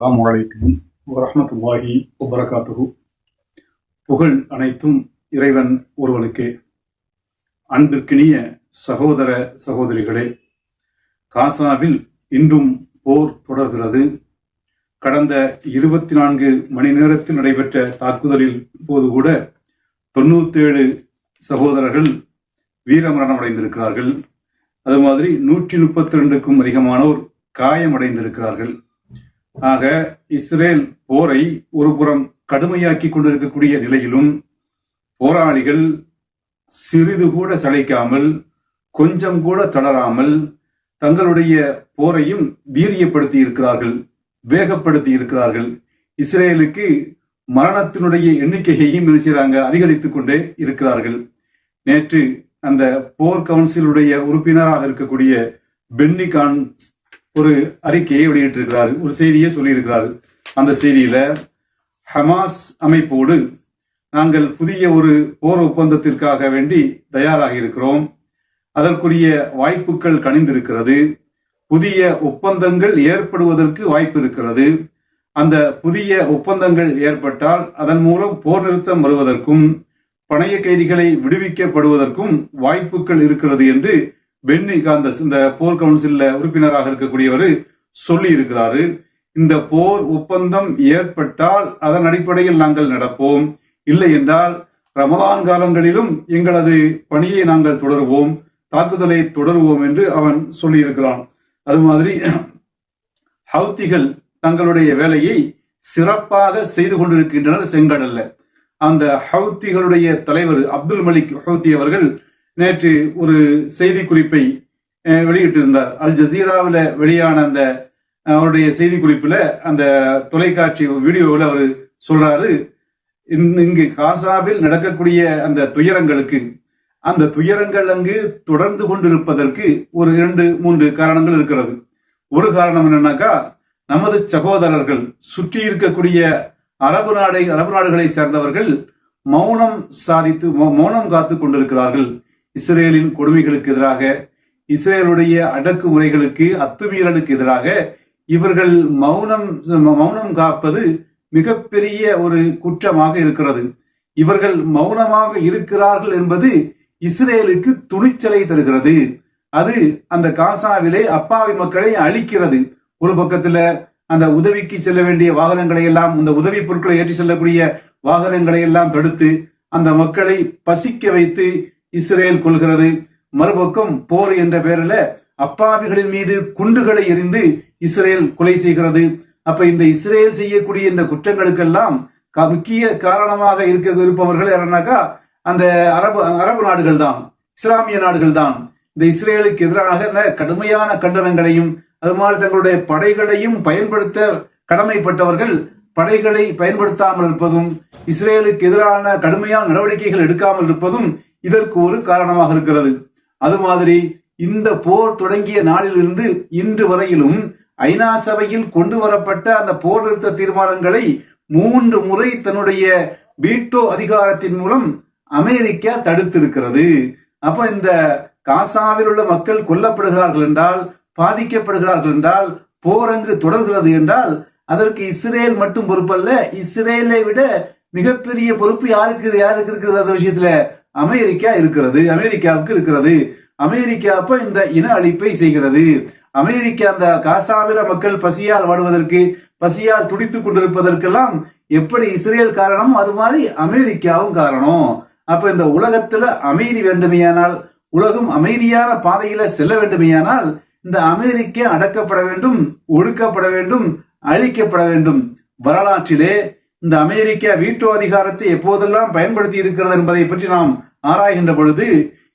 அலாம் வலைக்கும் வரமத்துல்லாஹி உபரகாத்துகு புகழ் அனைத்தும் இறைவன் ஒருவனுக்கே. அன்பிற்கினிய சகோதர சகோதரிகளே காசாவில் இன்றும் போர் தொடர்கிறது. கடந்த இருபத்தி நான்கு மணி நேரத்தில் நடைபெற்ற தாக்குதலில் போது கூட தொண்ணூத்தேழு சகோதரர்கள் வீரமரணம் அடைந்திருக்கிறார்கள் அது மாதிரி நூற்றி முப்பத்தி ரெண்டுக்கும் அதிகமானோர் காயமடைந்திருக்கிறார்கள். ஆக இஸ்ரேல் போரை ஒருபுறம் கடுமையாக்கி கொண்டிருக்கக்கூடிய நிலையிலும் போராளிகள் சிறிது கூட சளைக்காமல் கொஞ்சம் கூட தளராமல் தங்களுடைய போரையும் வீரியப்படுத்தி இருக்கிறார்கள் வேகப்படுத்தி இருக்கிறார்கள். இஸ்ரேலுக்கு மரணத்தினுடைய எண்ணிக்கையையும் நினைச்சிறாங்க அதிகரித்துக் கொண்டே இருக்கிறார்கள். நேற்று அந்த போர் கவுன்சிலுடைய உறுப்பினராக இருக்கக்கூடிய பென்னி கான்ஸ் ஒரு அறிக்கையை வெளியிட்டிருக்கிறார் ஒரு செய்தியை சொல்லியிருக்கிறார். அந்த செய்தியில ஹமாஸ் அமைப்போடு நாங்கள் புதிய ஒரு போர் ஒப்பந்தத்திற்காக வேண்டி தயாராக இருக்கிறோம். அதற்குரிய வாய்ப்புகள் கணிந்திருக்கிறது புதிய ஒப்பந்தங்கள் ஏற்படுவதற்கு வாய்ப்பு இருக்கிறது. அந்த புதிய ஒப்பந்தங்கள் ஏற்பட்டால் அதன் மூலம் போர் நிறுத்தம் வருவதற்கும் பணைய கைதிகளை விடுவிக்கப்படுவதற்கும் வாய்ப்புகள் இருக்கிறது என்று பென்னி காந்தஸ் இந்த போர் கவுன்சில்ல உறுப்பினராக இருக்கக்கூடியவர் சொல்லி இருக்கிறாரு இந்த போர் ஒப்பந்தம் ஏற்பட்டால் அதன் அடிப்படையில் நாங்கள் நடப்போம். இல்லை என்றால் ரமலான் காலங்களிலும் எங்களது பணியை நாங்கள் தொடருவோம் தாக்குதலை தொடருவோம் என்று அவன் சொல்லியிருக்கிறான். அது மாதிரி ஹவுத்திகள் தங்களுடைய வேலையை சிறப்பாக செய்து கொண்டிருக்கின்றனர் செங்கடல்ல. அந்த ஹவுத்திகளுடைய தலைவர் அப்துல் மலிக் ஹவுத்தி அவர்கள் நேற்று ஒரு செய்தி குறிப்பை வெளியிட்டிருந்தார். அல் ஜசீராவில் வெளியான அந்த அவருடைய செய்தி குறிப்பில் அந்த தொலைக்காட்சி வீடியோவில் அவர் சொல்றாரு இந்~ இங்கு காசாவில் நடக்கக்கூடிய அந்த துயரங்களுக்கு அந்த துயரங்கள் அங்கு தொடர்ந்து கொண்டிருப்பதற்கு ஒரு இரண்டு மூன்று காரணங்கள் இருக்கிறது. ஒரு காரணம் என்னன்னாக்கா நமது சகோதரர்கள் சுற்றி இருக்கக்கூடிய அரபு நாடை அரபு நாடுகளை சேர்ந்தவர்கள் மௌனம் சாதித்து மௌனம் காத்து கொண்டிருக்கிறார்கள். இஸ்ரேலின் கொடுமைகளுக்கு எதிராக இஸ்ரேலுடைய அடக்குமுறைகளுக்கு அத்துமீறலுக்கு எதிராக இவர்கள் மௌனம் மௌனம் காப்பது மிகப்பெரிய ஒரு குற்றமாக இருக்கிறது. இவர்கள் மௌனமாக இருக்கிறார்கள் என்பது இஸ்ரேலுக்கு துணிச்சலை தருகிறது. அது அந்த காசாவிலே அப்பாவி மக்களை அழிக்கிறது. ஒரு பக்கத்துல அந்த உதவிக்கு செல்ல வேண்டிய வாகனங்களை எல்லாம் இந்த உதவி பொருட்களை ஏற்றி செல்லக்கூடிய வாகனங்களை எல்லாம் தடுத்து அந்த மக்களை பசிக்க வைத்து இஸ்ரேல் கொள்கிறது. மறுபக்கம் போர் என்ற பெயரில் அப்பாவிகளின் மீது குண்டுகளை எரிந்து இஸ்ரேல் கொலை செய்கிறது. அப்ப இந்த இஸ்ரேல் செய்யக்கூடிய இந்த குற்றங்களுக்கெல்லாம் க- முக்கிய காரணமாக இருக்க இருப்பவர்கள் யாருன்னாக்கா அந்த அரபு அரபு நாடுகள் தான். இஸ்லாமிய நாடுகள் தான். இந்த இஸ்ரேலுக்கு எதிராக ந- கடுமையான கண்டனங்களையும் அது மாதிரி தங்களுடைய படைகளையும் பயன்படுத்த கடமைப்பட்டவர்கள் படைகளை பயன்படுத்தாமல் இருப்பதும் இஸ்ரேலுக்கு எதிரான கடுமையான நடவடிக்கைகள் எடுக்காமல் இருப்பதும் இதற்கு ஒரு காரணமாக இருக்கிறது. அது மாதிரி இந்த போர் தொடங்கிய நாளிலிருந்து இன்று வரையிலும் ஐநா சபையில் கொண்டு வரப்பட்ட அந்த போர் நிறுத்த தீர்மானங்களை மூன்று முறை தன்னுடைய வீட்டோ அதிகாரத்தின் மூலம் அமெரிக்கா தடுத்திருக்கிறது. அப்ப இந்த காசாவில் உள்ள மக்கள் கொல்லப்படுகிறார்கள் என்றால் பாதிக்கப்படுகிறார்கள் என்றால் போர் அங்கு தொடர்கிறது என்றால் அதற்கு இஸ்ரேல் மட்டும் பொறுப்பல்ல இஸ்ரேலை விட மிகப்பெரிய பொறுப்பு யாருக்கு யாருக்கு இருக்கிறது அந்த விஷயத்துல? அமெரிக்கா இருக்கிறது அமெரிக்காவுக்கு இருக்கிறது. அமெரிக்கா அப்ப இந்த இன அழிப்பை செய்கிறது. அமெரிக்கா அந்த காசாவில மக்கள் பசியால் வாடுவதற்கு பசியால் துடித்துக் கொண்டிருப்பதற்கெல்லாம் எப்படி இஸ்ரேல் காரணம்? அது மாதிரி அமெரிக்காவும் காரணம். அப்ப இந்த உலகத்துல அமைதி வேண்டுமையானால் உலகம் அமைதியான பாதையில செல்ல வேண்டுமையானால் இந்த அமெரிக்கா அடக்கப்பட வேண்டும் ஒடுக்கப்பட வேண்டும் அழிக்கப்பட வேண்டும். வரலாற்றிலே இந்த அமெரிக்கா வீட்டோ அதிகாரத்தை எப்போதெல்லாம் பயன்படுத்தி இருக்கிறது என்பதை பற்றி நாம் ஆராய்கின்ற பொழுது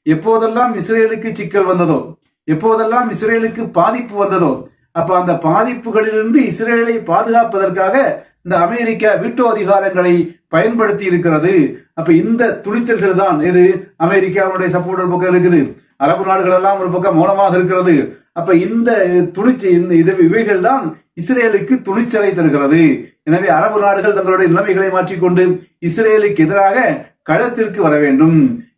எப்போதெல்லாம் இஸ்ரேலுக்கு சிக்கல் வந்ததோ எப்போதெல்லாம் இஸ்ரேலுக்கு பாதிப்பு வந்ததோ அப்ப அந்த பாதிப்புகளிலிருந்து இஸ்ரேலை பாதுகாப்பதற்காக இந்த அமெரிக்கா வீட்டோ அதிகாரங்களை பயன்படுத்தி இருக்கிறது. அப்ப இந்த துணிச்சல்கள் தான் இது அமெரிக்காவுடைய சப்போர்ட் ஒரு பக்கம் இருக்குது. அரபு நாடுகள் எல்லாம் ஒரு பக்கம் மௌனமாக இருக்கிறது. அப்ப இந்த துணிச்சு இந்த இது இவைகள் தான் இஸ்ரேலுக்கு துணிச்சலை தருகிறது. எனவே அரபு நாடுகள் தங்களுடைய நிலைமைகளை மாற்றிக்கொண்டு இஸ்ரேலுக்கு எதிராக களத்திற்கு வர வேண்டும்.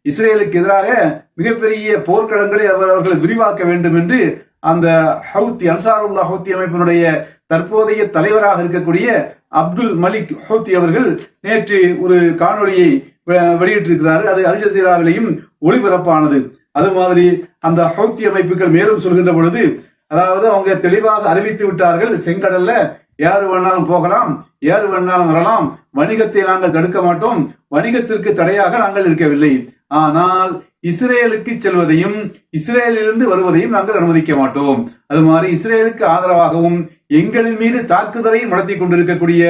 இஸ்ரேலுக்கு எதிராக மிகப்பெரிய போர்க்களங்களை அவர் அவர்கள் விரிவாக்க வேண்டும் என்று அந்த ஹவுத்தி அன்சாருல்லா ஹவுத்தி அமைப்பினுடைய தற்போதைய தலைவராக இருக்கக்கூடிய அப்துல் மலிக் ஹவுத்தி அவர்கள் நேற்று ஒரு காணொலியை வெ- அது அல் ஜசீராவிலையும் ஒளிபரப்பானது. அது மாதிரி அந்த ஹவுத்தி அமைப்புகள் மேலும் சொல்கின்ற பொழுது அதாவது அவங்க தெளிவாக அறிவித்து விட்டார்கள் செங்கடல்ல யாரு வேணாலும் போகலாம் யாரு வேணாலும் வரலாம் வணிகத்தை நாங்கள் தடுக்க மாட்டோம் வணிகத்திற்கு தடையாக நாங்கள் இருக்கவில்லை. ஆனால் இஸ்ரேலுக்கு செல்வதையும் இஸ்ரேலிலிருந்து வருவதையும் நாங்கள் அனுமதிக்க மாட்டோம். அது மாதிரி இஸ்ரேலுக்கு ஆதரவாகவும் எங்களின் மீது தாக்குதலை நடத்தி கொண்டிருக்கக்கூடிய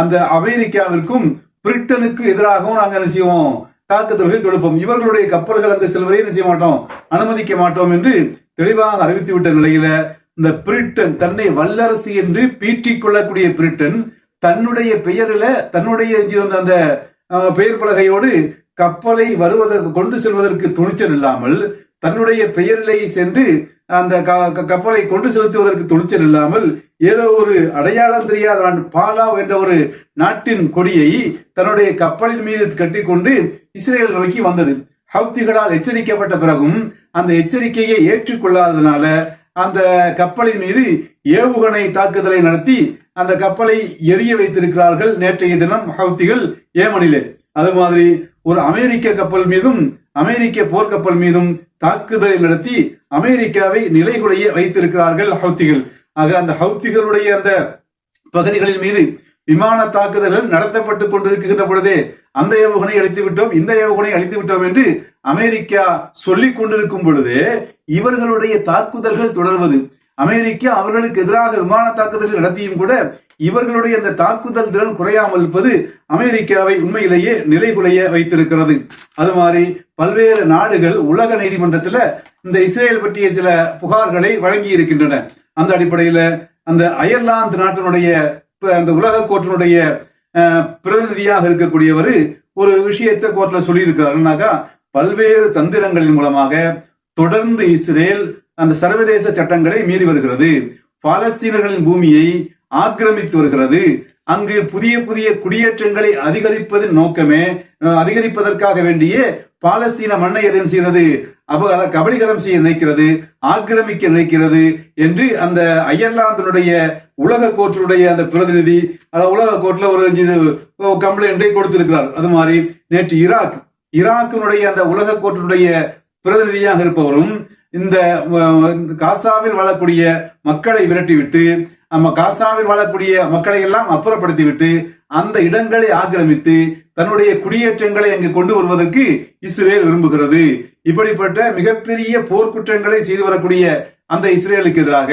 அந்த அமெரிக்காவிற்கும் பிரிட்டனுக்கு எதிராகவும் நாங்கள் என்ன செய்வோம்? தாக்குதல்கள் தொடுப்போம். இவர்களுடைய கப்பல்கள் அங்கு செல்வதை என்ன செய்ய மாட்டோம்? அனுமதிக்க மாட்டோம் என்று தெளிவாக அறிவித்துவிட்ட நிலையில இந்த பிரிட்டன் தன்னை வல்லரசு என்று பீற்றிக் கொள்ளக்கூடிய பிரிட்டன் தன்னுடைய பெயரில தன்னுடைய அந்த பெயர் பலகையோடு கப்பலை வருவதற்கு கொண்டு செல்வதற்கு துணிச்சல் இல்லாமல் தன்னுடைய பெயரிலே சென்று அந்த க- க- கப்பலை கொண்டு செலுத்துவதற்கு துணிச்சல் இல்லாமல் ஏதோ ஒரு அடையாளம் தெரியாத பாலாவ் என்ற ஒரு நாட்டின் கொடியை தன்னுடைய கப்பலின் மீது கட்டிக்கொண்டு இஸ்ரேல் நோக்கி வந்தது. ஹவுத்திகளால் எச்சரிக்கப்பட்ட பிறகும் அந்த எச்சரிக்கையை ஏற்றுக்கொள்ளாததுனால அந்த கப்பலின் மீது ஏவுகணை தாக்குதலை நடத்தி அந்த கப்பலை எரிய வைத்திருக்கிறார்கள் நேற்றைய தினம் ஹவுத்திகள் ஏமனிலே. அது மாதிரி ஒரு அமெரிக்க கப்பல் மீதும் அமெரிக்க போர்க்கப்பல் மீதும் தாக்குதலை நடத்தி அமெரிக்காவை நிலைகுலைய வைத்திருக்கிறார்கள் ஹவுத்திகள். ஆக அந்த ஹவுத்திகளுடைய அந்த பகுதிகளின் மீது விமான தாக்குதல்கள் நடத்தப்பட்டுக் கொண்டிருக்கின்ற பொழுதே அந்த ஏவுகணை அழித்து விட்டோம் இந்த ஏவுகணை அழித்து விட்டோம் என்று அமெரிக்கா சொல்லிக் கொண்டிருக்கும் பொழுது இவர்களுடைய தாக்குதல்கள் தொடர்வது அமெரிக்கா அவர்களுக்கு எதிராக விமான தாக்குதல்கள் நடத்தியும் கூட இவர்களுடைய அந்த தாக்குதல் திறன் குறையாமல் இருப்பது அமெரிக்காவை உண்மையிலேயே நிலைகுலைய வைத்திருக்கிறது. அது மாதிரி பல்வேறு நாடுகள் உலக நீதிமன்றத்தில் இந்த இஸ்ரேல் பற்றிய சில புகார்களை வழங்கி இருக்கின்றன அந்த அடிப்படையில அந்த அயர்லாந்து நாட்டினுடைய அந்த உலக கோர்ட்டினுடைய அஹ், பிரதிநிதியாக இருக்கக்கூடியவர் ஒரு விஷயத்தை கோர்ட்ல சொல்லியிருக்கிறாருனாக்கா பல்வேறு தந்திரங்களின் மூலமாக தொடர்ந்து இஸ்ரேல் அந்த சர்வதேச சட்டங்களை மீறி வருகிறது. பாலஸ்தீனர்களின் பூமியை ஆக்கிரமித்து வருகிறது. அங்கு புதிய புதிய குடியேற்றங்களை அதிகரிப்பதன் நோக்கமே அதிகரிப்பதற்காக வேண்டிய பாலஸ்தீன மண்ணை எதன் செய்கிறது? அப கபலீகரம் செய்ய நினைக்கிறது ஆக்கிரமிக்க நினைக்கிறது என்று அந்த அயர்லாந்தினுடைய உலக கோர்ட்டினுடைய அந்த பிரதிநிதி அதாவது உலக கோர்ட்ல ஒரு கம்ப்ளைண்டை கொடுத்திருக்கிறார். அது மாதிரி நேற்று ஈராக் ஈராக்கினுடைய அந்த உலக கோர்ட்டினுடைய பிரதிநிதியாக இருப்பவரும் இந்த காசாவில் வாழக்கூடிய மக்களை விரட்டிவிட்டு நம்ம காசாவில் வாழக்கூடிய மக்களை எல்லாம் அப்புறப்படுத்திவிட்டு அந்த இடங்களை ஆக்கிரமித்து தன்னுடைய குடியேற்றங்களை அங்கு கொண்டு வருவதற்கு இஸ்ரேல் விரும்புகிறது. இப்படிப்பட்ட மிகப்பெரிய போர்க்குற்றங்களை செய்து வரக்கூடிய அந்த இஸ்ரேலுக்கு எதிராக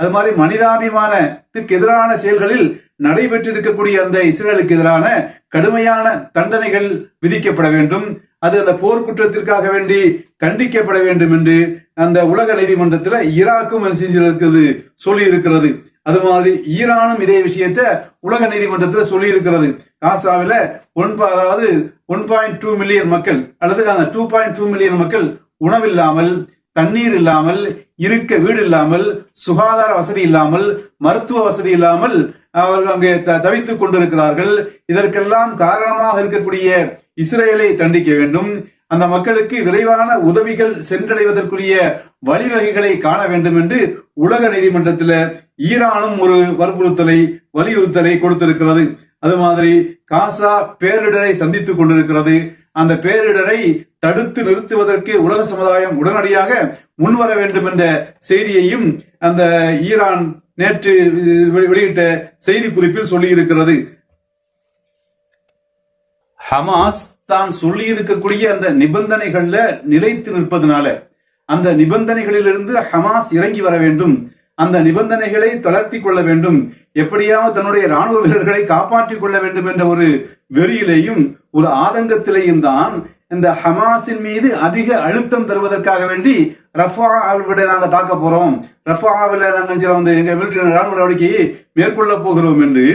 அது மாதிரி மனிதாபிமானத்துக்கு எதிரான செயல்களில் நடைபெற்றிருக்கக்கூடிய அந்த இஸ்ரேலுக்கு எதிரான கடுமையான தண்டனைகள் விதிக்கப்பட வேண்டும். அது அந்த போர்க்குற்றத்திற்காக வேண்டி கண்டிக்கப்பட வேண்டும் என்று அந்த உலக நீதிமன்றத்தில் ஈராக்கும் என்ன செஞ்சிருக்கிறது சொல்லி இருக்கிறது அது மாதிரி ஈரானும் இதே விஷயத்தை உலக நீதிமன்றத்தில் சொல்லி இருக்கிறது காசாவில ஒன் அதாவது ஒன் பாயிண்ட் டூ மில்லியன் மக்கள் அல்லது அந்த டூ பாயிண்ட் டூ மில்லியன் மக்கள் உணவில்லாமல் தண்ணீர் இல்லாமல் இருக்க வீடு இல்லாமல் சுகாதார வசதி இல்லாமல் மருத்துவ வசதி இல்லாமல் அவர்கள் அங்கே த- தவித்துக் கொண்டிருக்கிறார்கள். இதற்கெல்லாம் காரணமாக இருக்கக்கூடிய இஸ்ரேலை தண்டிக்க வேண்டும். அந்த மக்களுக்கு விரைவான உதவிகள் சென்றடைவதற்குரிய வழிவகைகளை காண வேண்டும் என்று உலக நீதிமன்றத்தில் ஈரானும் ஒரு வற்புறுத்தலை வலியுறுத்தலை கொடுத்திருக்கிறது. அது மாதிரி காசா பேரிடரை சந்தித்துக் கொண்டிருக்கிறது. அந்த பேரிடரை தடுத்து நிறுத்துவதற்கு உலக சமுதாயம் உடனடியாக முன்வர வேண்டும் என்ற செய்தியையும் அந்த ஈரான் நேற்று வெளியிட்ட செய்தி குறிப்பில் சொல்லியிருக்கிறது. ஹமாஸ் தான் சொல்லி இருக்கக்கூடிய அந்த நிபந்தனைகள்ல நிலைத்து நிற்பதனால அந்த நிபந்தனைகளிலிருந்து ஹமாஸ் இறங்கி வர வேண்டும். அந்த நிபந்தனைகளை தளர்த்தி கொள்ள வேண்டும். எப்படியாவது தன்னுடைய ராணுவ வீரர்களை காப்பாற்றிக் கொள்ள வேண்டும் என்ற ஒரு வெறியிலேயும் ஒரு ஆதங்கத்திலேயும் தான் இந்த ஹமாஸின் மீது அதிக அழுத்தம் தருவதற்காக வேண்டி ரஃபாவிட நாங்க தாக்க போறோம். ரஃபாவில் நாங்கள் வந்து எங்க மிலிட்டரி ராணுவ நடவடிக்கையை மேற்கொள்ள போகிறோம் என்று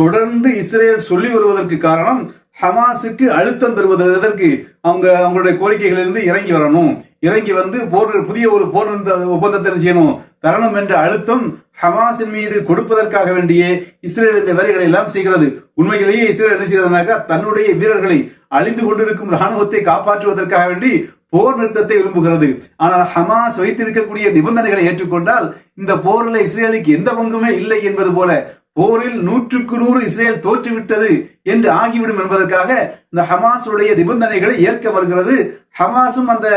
தொடர்ந்து இஸ்ரேல் சொல்லி வருவதற்கு காரணம் ஹமாஸுக்கு அழுத்தம் தருவது எதற்கு அவங்க அவங்களுடைய கோரிக்கைகளிலிருந்து இறங்கி வரணும். இறங்கி வந்து போர் புதிய ஒரு போர் நிறுத்த ஒப்பந்தத்தை செய்யணும்? தரணும் என்ற அழுத்தம் ஹமாஸின் மீது கொடுப்பதற்காக வேண்டிய இஸ்ரேல் இந்த வேலைகளை எல்லாம் செய்கிறது. உண்மையிலேயே இஸ்ரேல் என்ன செய்கிறதுனாக்கா தன்னுடைய வீரர்களை அழிந்து கொண்டிருக்கும் ராணுவத்தை காப்பாற்றுவதற்காக வேண்டி போர் நிறுத்தத்தை விரும்புகிறது. ஆனால் ஹமாஸ் வைத்திருக்கக்கூடிய நிபந்தனைகளை ஏற்றுக்கொண்டால் இந்த போரில் இஸ்ரேலுக்கு எந்த பங்குமே இல்லை என்பது போல போரில் நூற்றுக்கு நூறு இஸ்ரேல் தோற்றுவிட்டது என்று ஆகிவிடும் என்பதற்காக இந்த ஹமாஸுடைய நிபந்தனைகளை ஏற்க வருகிறது. ஹமாஸும் அந்த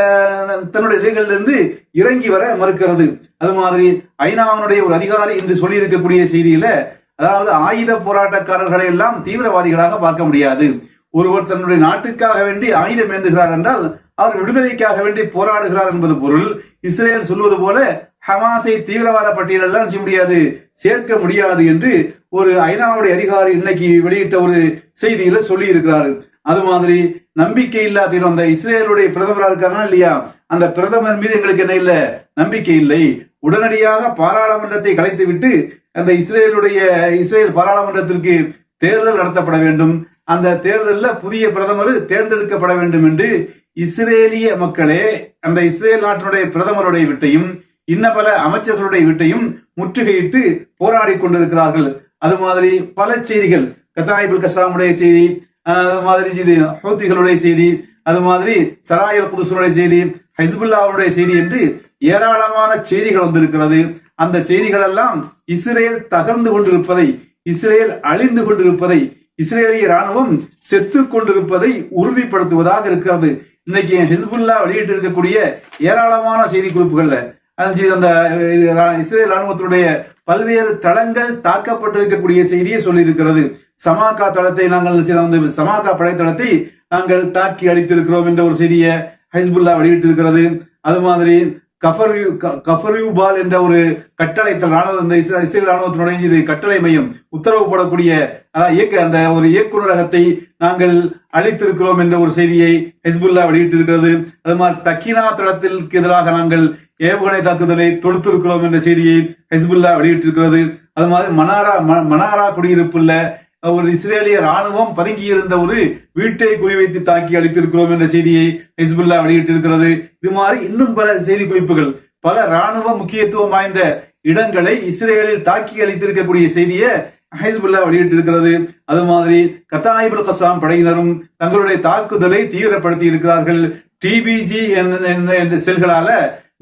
தன்னுடைய நிலைகளிலிருந்து இறங்கி வர மறுக்கிறது. அது மாதிரி ஐநாவனுடைய ஒரு அதிகாரி என்று சொல்லி இருக்கக்கூடிய செய்தியில அதாவது ஆயுத போராட்டக்காரர்களை எல்லாம் தீவிரவாதிகளாக பார்க்க முடியாது. ஒருவர் தன்னுடைய நாட்டுக்காக வேண்டி ஆயுதம் ஏந்துகிறார் என்றால் அவர் விடுதலைக்காக வேண்டி போராடுகிறார் என்பது பொருள். இஸ்ரேல் சொல்வது போல ஹமாஸை தீவிரவாத பட்டியலெல்லாம் செய்ய முடியாது சேர்க்க முடியாது என்று ஒரு ஐநாவுடைய அதிகாரி இன்னைக்கு வெளியிட்ட ஒரு செய்தியில சொல்லி இருக்கிறாரு அது மாதிரி நம்பிக்கை இல்லாத அந்த இஸ்ரேலுடைய பிரதமரா இருக்காங்கன்னா இல்லையா? அந்த பிரதமர் மீது எங்களுக்கு என்ன இல்லை? நம்பிக்கை இல்லை. உடனடியாக பாராளுமன்றத்தை கலைத்து விட்டு அந்த இஸ்ரேலுடைய இஸ்ரேல் பாராளுமன்றத்திற்கு தேர்தல் நடத்தப்பட வேண்டும். அந்த தேர்தலில் புதிய பிரதமர் தேர்ந்தெடுக்கப்பட வேண்டும் என்று இஸ்ரேலிய மக்களே அந்த இஸ்ரேல் நாட்டினுடைய பிரதமருடைய விட்டையும் இன்ன பல அமைச்சர்களுடைய வீட்டையும் முற்றுகையிட்டு போராடி கொண்டிருக்கிறார்கள். அது மாதிரி பல செய்திகள். கசாயிபுல் கசாமுடைய செய்தி அது மாதிரி செய்தி ஹூத்திகளுடைய செய்தி அது மாதிரி சராயல் புதுசுடைய செய்தி ஹிஸ்புல்லாவுடைய செய்தி என்று ஏராளமான செய்திகள் வந்திருக்கிறது. அந்த செய்திகள் எல்லாம் இஸ்ரேல் தகர்ந்து கொண்டிருப்பதை இஸ்ரேல் அழிந்து கொண்டிருப்பதை இஸ்ரேலிய ராணுவம் செத்து கொண்டிருப்பதை உறுதிப்படுத்துவதாக இருக்கிறது. இன்னைக்கு ஹிஸ்புல்லா வெளியிட்டு இருக்கக்கூடிய ஏராளமான செய்தி குறிப்புகள்ல அந்த இஸ்ரேல் ராணுவத்தினுடைய பல்வேறு தளங்கள் தாக்கப்பட்டிருக்கக்கூடிய செய்தியை சொல்லியிருக்கிறது. சமாகா தளத்தை நாங்கள் சமாகா படைத்தளத்தை நாங்கள் தாக்கி அளித்திருக்கிறோம் என்ற ஒரு செய்தியை ஹைஸ்புல்லா வெளியிட்டிருக்கிறது. அது மாதிரி கஃபர்யூ கஃபர்யூ பால் என்ற ஒரு கட்டளை ராணுவ இந்த இஸ்ரேல் ராணுவத்தினுடைய இது கட்டளை மையம் உத்தரவு போடக்கூடிய இயக்க அந்த ஒரு இயக்குநரகத்தை நாங்கள் அழித்திருக்கிறோம் என்ற ஒரு செய்தியை ஹெஸ்புல்லா வெளியிட்டிருக்கிறது. அது மாதிரி தக்கினா தளத்திற்கு எதிராக நாங்கள் ஏவுகணை தாக்குதலை தொடுத்திருக்கிறோம் என்ற செய்தியை ஹெஸ்புல்லா வெளியிட்டிருக்கிறது. அது மாதிரி மனாரா மனாரா குடியிருப்புள்ள ஒரு இஸ்ரேலிய ராணுவம் பதுங்கி இருந்த ஒரு வீட்டை குறிவைத்து தாக்கி அளித்திருக்கிறோம் என்ற செய்தியை ஹிஸ்புல்லா வெளியிட்டிருக்கிறது. இது மாதிரி இன்னும் பல செய்தி குறிப்புகள் பல ராணுவ முக்கியத்துவம் வாய்ந்த இடங்களை இஸ்ரேலில் தாக்கி அளித்திருக்கக்கூடிய செய்தியை ஹைஸ்புல்லா வெளியிட்டிருக்கிறது. அது மாதிரி கத்தாயிபுல் கசாம் படையினரும் தங்களுடைய தாக்குதலை தீவிரப்படுத்தி இருக்கிறார்கள் டிபிஜி என்ற செல்களால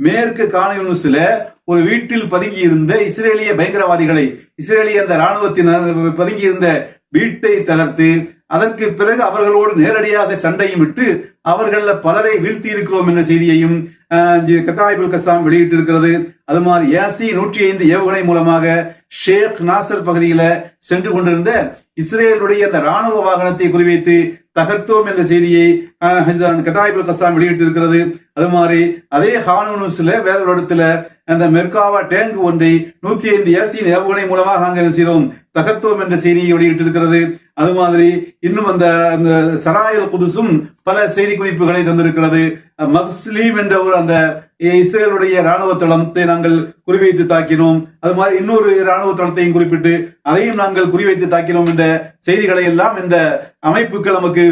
மேற்கு காணயூனிஸ்ல ஒரு வீட்டில் பதுங்கி இருந்த இஸ்ரேலிய பயங்கரவாதிகளை இஸ்ரேலிய அந்த ராணுவத்தினர் பதுங்கி இருந்த வீட்டை தளர்த்து அதற்கு பிறகு அவர்களோடு நேரடியாக சண்டையும் விட்டு அவர்கள பலரை வீழ்த்தி இருக்கிறோம் என்ற செய்தியையும் கத்தாய்புல் கசாம் வெளியிட்டிருக்கிறது. அது மாதிரி ஏசி நூற்றி ஐந்து ஏவுகணை மூலமாக ஷேக் நாசர் பகுதியில சென்று கொண்டிருந்த இஸ்ரேலுடைய அந்த ராணுவ வாகனத்தை குறிவைத்து தகர்த்தோம் என்ற செய்தியை கதாயிபுல் கசாம் வெளியிட்டிருக்கிறது. அது மாதிரி அதே ஹானூனுஸ்ல வேற ஒரு இடத்துல அந்த மெர்காவா டேங்க் ஒன்றை நூத்தி ஐந்து ஏசியின் ஏவுகணை மூலமாக நாங்கள் செய்தோம்? தகர்த்தோம் என்ற செய்தியை வெளியிட்டிருக்கிறது. அது மாதிரி இன்னும் அந்த சராயல் புதுசும் பல செய்தி குறிப்புகளை தந்திருக்கிறது. மக்ஸ்லீம் என்ற ஒரு அந்த இஸ்ரேலுடைய ராணுவ தளத்தை நாங்கள் குறிவைத்து தாக்கினோம். அது மாதிரி இன்னொரு ராணுவ தளத்தையும் குறிப்பிட்டு அதையும் நாங்கள் குறிவைத்து தாக்கினோம் என்ற செய்திகளை எல்லாம் இந்த அமைப்புகள் நமக்கு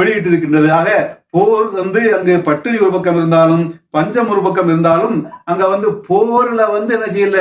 வெளியிட்டிருக்கின்றது. ஆக போர் வந்து அங்கு பட்டினி ஒரு பக்கம் இருந்தாலும் பஞ்சம் ஒரு பக்கம் இருந்தாலும் அங்க வந்து போர்ல வந்து என்ன செய்யல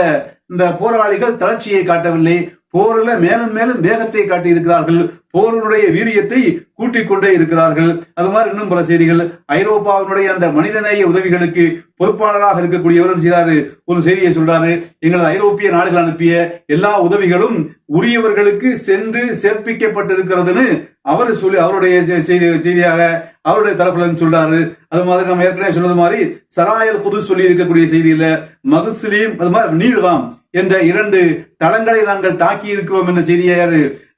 இந்த போராளிகள் தளர்ச்சியை காட்டவில்லை. போரில் மேலும் மேலும் வேகத்தை காட்டி இருக்கிறார்கள் போருடைய வீரியத்தை கூட்டிக் கொண்டே இருக்கிறார்கள். அது மாதிரி இன்னும் பல செய்திகள். ஐரோப்பாவினுடைய அந்த மனிதநேய உதவிகளுக்கு பொறுப்பாளராக இருக்கக்கூடியவர் செய்தாரு ஒரு செய்தியை சொல்றாரு. எங்களது ஐரோப்பிய நாடுகள் அனுப்பிய எல்லா உதவிகளும் உரியவர்களுக்கு சென்று சேர்ப்பிக்கப்பட்டிருக்கிறதுன்னு அவர் சொல்லி அவருடைய செய்தி செய்தியாக அவருடைய தரப்புல சொல்றாரு. அது மாதிரி நம்ம ஏற்கனவே சொன்னது மாதிரி சராயல் புது சொல்லி இருக்கக்கூடிய செய்தியில மகுஸ்லீம் அது மாதிரி நீர்வாம் என்ற இரண்டு தளங்களை நாங்கள் தாக்கி இருக்கிறோம் என்ற செய்தியை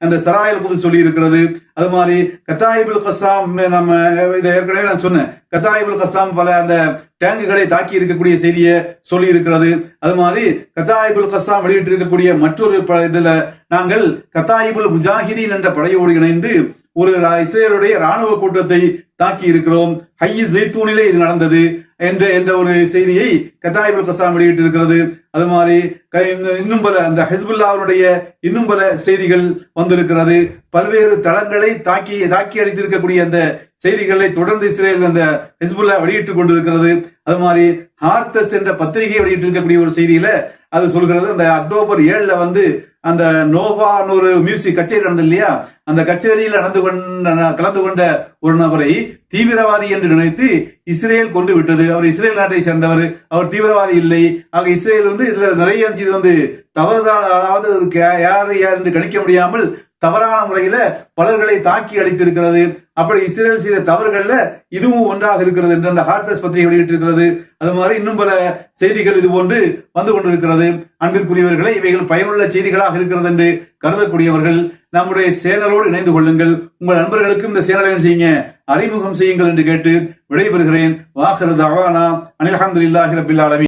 அந்த சராயல் புது சொல்லி இருக்கிறது அது மாதிரி கத்தாயிபுல் கசாம் நம்ம இதை ஏற்கனவே நான் சொன்னேன். கத்தாயிபுல் கசாம் பல அந்த டேங்குகளை தாக்கி இருக்கக்கூடிய செய்தியை சொல்லி இருக்கிறது அது மாதிரி கத்தாயிபுல் கசாம் வெளியிட்டு இருக்கக்கூடிய மற்றொரு இதுல நாங்கள் கத்தாயிபுல் முஜாஹிதீன் என்ற படையோடு இணைந்து ஒரு இஸ்ரேலுடைய ராணுவ கூட்டத்தை தாக்கி இருக்கிறோம் ஹையி ஜெய்தூனிலே இது நடந்தது. என்ற என்ற ஒரு செய்தியை கதாயிபுல் கசாம் வெளியிட்டிருக்கிறது. அது மாதிரி இன்னும் பல அந்த ஹிஸ்புல்லாவுடைய இன்னும் பல செய்திகள் வந்திருக்கிறது. பல்வேறு தளங்களை தாக்கி தாக்கி அடித்திருக்கக்கூடிய அந்த செய்திகளை தொடர்ந்து இஸ்ரேல் அந்த ஹிஸ்புல்லா வெளியிட்டுக் கொண்டிருக்கிறது. அது மாதிரி ஹார்த்தஸ் என்ற பத்திரிகை வெளியிட்டிருக்கக்கூடிய ஒரு செய்தியில அது சொல்கிறது அந்த அக்டோபர் ஏழுல வந்து அந்த நோவான்னு ஒரு மியூசிக் கச்சேரி நடந்தது இல்லையா அந்த கச்சேரியில் நடந்து கொண்ட கலந்து கொண்ட ஒரு நபரை தீவிரவாதி என்று நினைத்து இஸ்ரேல் கொண்டு விட்டது. அவர் இஸ்ரேல் நாட்டை சேர்ந்தவர். அவர் தீவிரவாதி இல்லை. ஆக இஸ்ரேல் வந்து இதுல நிறைய இது வந்து தவறுதான் அதாவது யார் யார் என்று கணிக்க முடியாமல் தவறான முறையில பலர்களை தாக்கி அளித்திருக்கிறது அப்படி இஸ்ரேல் செய்த தவறுகள்ல இதுவும் ஒன்றாக இருக்கிறது என்று அந்த ஹார்தஸ் பத்திரிகை வெளியிட்டிருக்கிறது. அது மாதிரி இன்னும் பல செய்திகள் இது போன்று வந்து கொண்டிருக்கிறது. அன்பிற்குரியவர்களை இவைகள் பயனுள்ள செய்திகளாக இருக்கிறது என்று கருதக்கூடியவர்கள் நம்முடைய சேனலோடு இணைந்து கொள்ளுங்கள். உங்கள் நண்பர்களுக்கும் இந்த சேனலை செய்யுங்க? அறிமுகம் செய்யுங்கள் என்று கேட்டு விடைபெறுகிறேன். வாஹரு தவானா. அனில் அஹமதுல்லாஹி ரபில்